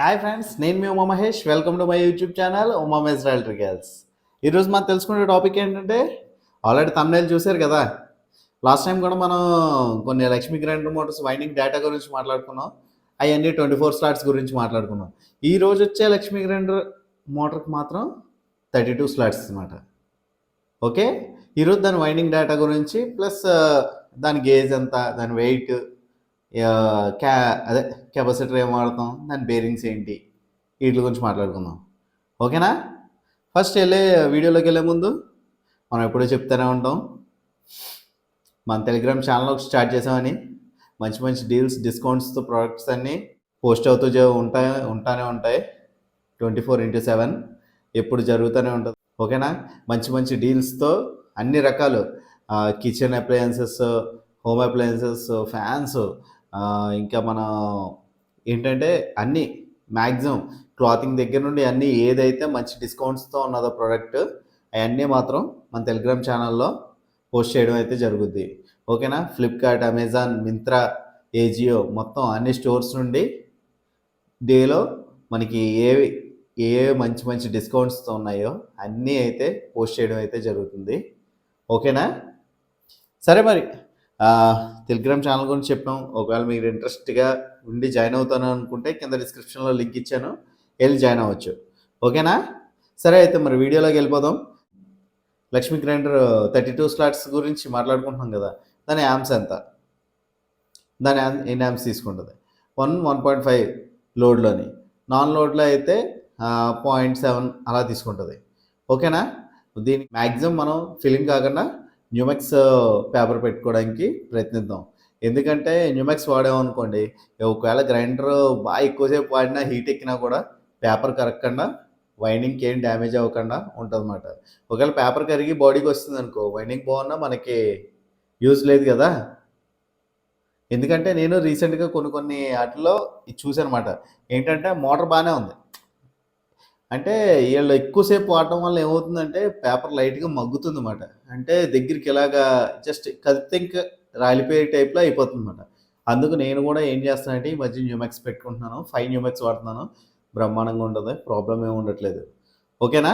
Hi friends నేను మీ Uma Mahesh. Welcome to my YouTube channel Uma mess electricals ఈరోజు మనం తెలుసుకునే టాపిక్ ఏంటంటే ఆల్రెడీ తమిళ చూశారు కదా? లాస్ట్ టైం కూడా మనం కొన్ని Lakshmi grinder motors winding data గురించి మాట్లాడుకున్నాం. అవన్నీ ట్వంటీ ఫోర్ స్లాట్స్ గురించి మాట్లాడుకున్నాం. ఈ రోజు వచ్చే లక్ష్మీ గ్రైండర్ మోటార్కి మాత్రం థర్టీ టూ స్లాట్స్ అనమాట ఓకే ఈరోజు దాని వైండింగ్ డేటా గురించి ప్లస్ uh, దాని గేజ్ ఎంత దాని వెయిట్ క్యా అదే కెపాసిటర్ ఏం వాడతాం? దాని బేరింగ్స్ ఏంటి? వీటి గురించి మాట్లాడుకుందాం. ఓకేనా? ఫస్ట్ వెళ్ళే వీడియోలోకి వెళ్ళే ముందు మనం ఎప్పుడూ చెప్తూనే ఉంటాం. మన టెలిగ్రామ్ ఛానల్ స్టార్ట్ చేసామని. మంచి మంచి డీల్స్ డిస్కౌంట్స్తో ప్రోడక్ట్స్ అన్నీ పోస్ట్ అవుతూ ఉంటా ఉంటాయి ఉంటానే ఉంటాయి. ట్వంటీ ఫోర్ ఇంటూ సెవెన్ ఎప్పుడు జరుగుతూనే ఉంటుంది. ఓకేనా? మంచి మంచి డీల్స్తో అన్ని రకాలు kitchen appliances home appliances fans ఇంకా మన ఏంటంటే అన్నీ మ్యాక్సిమం క్లాతింగ్ దగ్గర నుండి అన్నీ ఏదైతే మంచి డిస్కౌంట్స్తో ఉన్నదో ప్రోడక్ట్ అవన్నీ మాత్రం మన టెలిగ్రామ్ ఛానల్లో పోస్ట్ చేయడం అయితే జరుగుద్ది. ఓకేనా? ఫ్లిప్కార్ట్ అమెజాన్ మింత్రా ఏజియో మొత్తం అన్ని స్టోర్స్ నుండి డేలో మనకి ఏవి ఏ మంచి మంచి డిస్కౌంట్స్తో ఉన్నాయో అన్నీ అయితే పోస్ట్ చేయడం అయితే జరుగుతుంది. ఓకేనా? సరే మరి. టెలిగ్రామ్ ఛానల్ గురించి చెప్పాం. ఒకవేళ మీరు ఇంట్రెస్ట్గా ఉండి జాయిన్ అవుతాను అనుకుంటే కింద డిస్క్రిప్షన్లో లింక్ ఇచ్చాను. వెళ్ళి జాయిన్ అవ్వచ్చు. ఓకేనా సరే అయితే మరి వీడియోలోకి వెళ్ళిపోదాం. Lakshmi grinder thirty two slots గురించి మాట్లాడుకుంటున్నాం కదా. దాని యామ్స్ ఎంత? దాని ఎన్ని యామ్స్ తీసుకుంటుంది? వన్ వన్ పాయింట్ ఫైవ్ లోడ్లోని నాన్ లోడ్లో అయితే పాయింట్ సెవెన్ అలా తీసుకుంటుంది. ఓకేనా దీనికి మ్యాక్సిమం మనం ఫిలింగ్ కాకుండా న్యూమెక్స్ పేపర్ uh, పెట్టుకోవడానికి ప్రయత్నిద్దాం. ఎందుకంటే న్యూమెక్స్ వాడామనుకోండి ఒకవేళ గ్రైండర్ బాగా ఎక్కువసేపు వాడినా హీట్ ఎక్కినా కూడా పేపర్ కరగకుండా వైండింగ్కి ఏం డ్యామేజ్ అవ్వకుండా ఉంటుంది అన్నమాట ఒకవేళ పేపర్ కరిగి బాడీకి వస్తుంది అనుకో వైండింగ్ బాగున్నా మనకి యూజ్ లేదు కదా. ఎందుకంటే నేను రీసెంట్గా కొన్ని కొన్ని వాటిలో ఇది చూసానమాట ఏంటంటే మోటార్ బాగానే ఉంది. అంటే వీళ్ళు ఎక్కువసేపు వాడటం వల్ల ఏమవుతుందంటే పేపర్ లైట్గా మగ్గుతుంది అనమాట అంటే దగ్గరికి ఇలాగా జస్ట్ కదిపితే ఇంకా రాలిపోయే టైప్లో అయిపోతుంది అనమాట అందుకు నేను కూడా ఏం చేస్తానంటే ఈ మధ్య న్యూమెక్స్ పెట్టుకుంటున్నాను. ఫైవ్ న్యూమెక్స్ వాడుతున్నాను. బ్రహ్మాండంగా ఉంటుంది. ప్రాబ్లం ఏమి ఉండట్లేదు. ఓకేనా?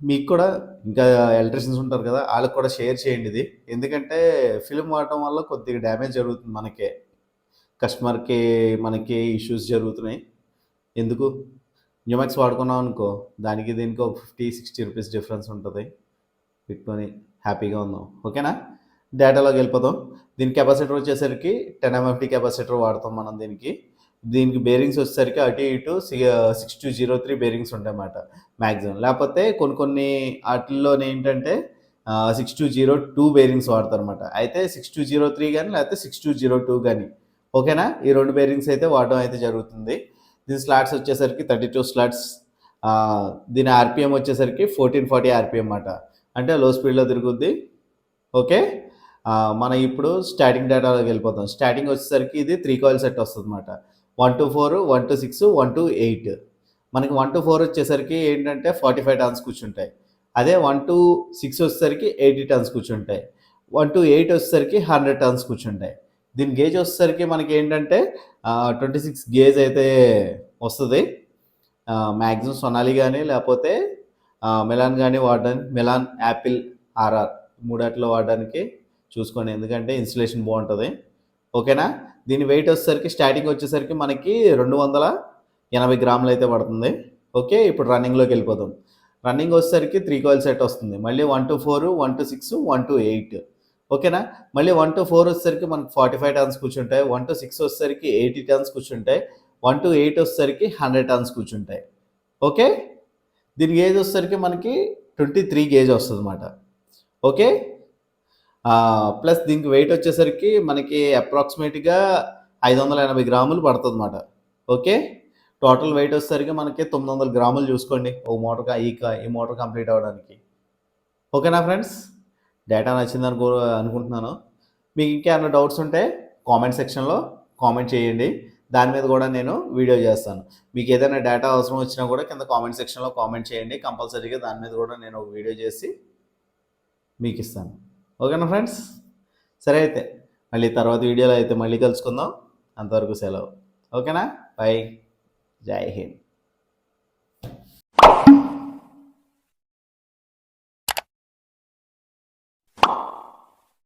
మీకు కూడా ఇంకా ఎలక్ట్రిషియన్స్ ఉంటారు కదా వాళ్ళకి కూడా షేర్ చేయండి ఇది. ఎందుకంటే ఫిల్మ్ వాడటం వల్ల కొద్దిగా డ్యామేజ్ జరుగుతుంది మనకే. కస్టమర్కి మనకి ఇష్యూస్ జరుగుతున్నాయి. ఎందుకు? న్యూమెక్స్ వాడుకున్నాం అనుకో దానికి దీనికి ఒక ఫిఫ్టీ సిక్స్టీ రూపీస్ డిఫరెన్స్ ఉంటుంది. పెట్టుకొని హ్యాపీగా ఉందాం ఓకేనా డేటాలోకి వెళ్ళిపోదాం. దీని కెపాసిటర్ వచ్చేసరికి టెన్ ఎంఎఫ్టీ కెపాసిటర్ వాడతాం మనం దీనికి. దీనికి బేరింగ్స్ వచ్చేసరికి అటు ఇటు six two zero three bearings ఉంటాయన్నమాట మ్యాక్సిమం లేకపోతే కొన్ని కొన్ని వాటిల్లో ఏంటంటే six two zero two bearings వాడతారు అనమాట అయితే సిక్స్ టూ జీరో త్రీ కానీ లేకపోతే సిక్స్ టూ జీరో టూ కానీ ఓకేనా ఈ రెండు బేరింగ్స్ అయితే వాడడం అయితే జరుగుతుంది. దీని స్లాట్స్ వచ్చేసరికి థర్టీ టూ స్లాట్స్ దీని ఆర్పిఎం వచ్చేసరికి ఫోర్టీన్ ఫార్టీ ఆర్పిఎం అన్నమాట. అంటే లో స్పీడ్లో తిరుగుద్ది. ఓకే? మనం ఇప్పుడు స్టార్టింగ్ డేటాలోకి వెళ్ళిపోతాం. స్టార్టింగ్ వచ్చేసరికి ఇది త్రీ కాయిల్ సెట్ వస్తుంది అనమాట one two four one two six one two eight మనకి వన్ టు ఫోర్ వచ్చేసరికి ఏంటంటే ఫార్టీ ఫైవ్ టన్స్ కూర్చుంటాయి. అదే వన్ టు సిక్స్ వచ్చేసరికి ఎయిటీ టన్స్ కూర్చుంటాయి. వన్ టు ఎయిట్ వచ్చేసరికి హండ్రెడ్ టన్స్ కూర్చుంటాయి. దీని గేజ్ వచ్చేసరికి మనకి ఏంటంటే ట్వంటీ సిక్స్ గేజ్ అయితే వస్తుంది. మ్యాక్సిమం సొనాలి కానీ లేకపోతే మెలాన్ కానీ వాడడానికి మెలాన్ యాపిల్ ఆర్ఆర్ మూడాట్లో వాడడానికి చూసుకోండి. ఎందుకంటే ఇన్సులేషన్ బాగుంటుంది. ఓకేనా? దీని వెయిట్ వచ్చేసరికి స్టార్టింగ్ వచ్చేసరికి మనకి రెండు వందల ఎనభై గ్రాములు అయితే పడుతుంది. ఓకే? ఇప్పుడు రన్నింగ్లోకి వెళ్ళిపోతాం రన్నింగ్ వచ్చేసరికి త్రీ కాయిల్ సెట్ వస్తుంది. మళ్ళీ one two four one two six one two eight. ఓకేనా? మళ్ళీ వన్ టు ఫోర్ వచ్చేసరికి మనకి ఫార్టీ ఫైవ్ టన్స్ కూర్చుంటాయి. వన్ టు సిక్స్ వచ్చేసరికి ఎయిటీ టన్స్ కూర్చుంటాయి. వన్ టు ఎయిట్ వచ్చేసరికి హండ్రెడ్ టన్స్ కూర్చుంటాయి. ఓకే? దీని గేజ్ వచ్చేసరికి మనకి ట్వంటీ త్రీ గేజ్ వస్తుంది అనమాట ఓకే ప్లస్ దీనికి వెయిట్ వచ్చేసరికి మనకి అప్రాక్సిమేట్గా ఐదు వందల ఎనభై గ్రాములు పడుతుంది అనమాట ఓకే? టోటల్ వెయిట్ వచ్చేసరికి మనకి తొమ్మిది వందల గ్రాములు చూసుకోండి. ఓ మోటార్ ఈ ఈ మోటార్ కంప్లీట్ అవ్వడానికి. ఓకేనా ఫ్రెండ్స్? డేటా నచ్చింది అనుకో అనుకుంటున్నాను. మీకు ఇంకేమైనా డౌట్స్ ఉంటే కామెంట్ సెక్షన్లో కామెంట్ చేయండి. దాని మీద కూడా నేను వీడియో చేస్తాను. మీకు ఏదైనా డేటా అవసరం వచ్చినా కూడా కింద కామెంట్ సెక్షన్లో కామెంట్ చేయండి. కంపల్సరీగా దాని మీద కూడా నేను ఒక వీడియో చేసి మీకు ఇస్తాను. ఓకేనా ఫ్రెండ్స్? సరే అయితే మళ్ళీ తర్వాత వీడియోలో అయితే మళ్ళీ కలుసుకుందాం. అంతవరకు సెలవు. ఓకేనా? బై. జై హింద్.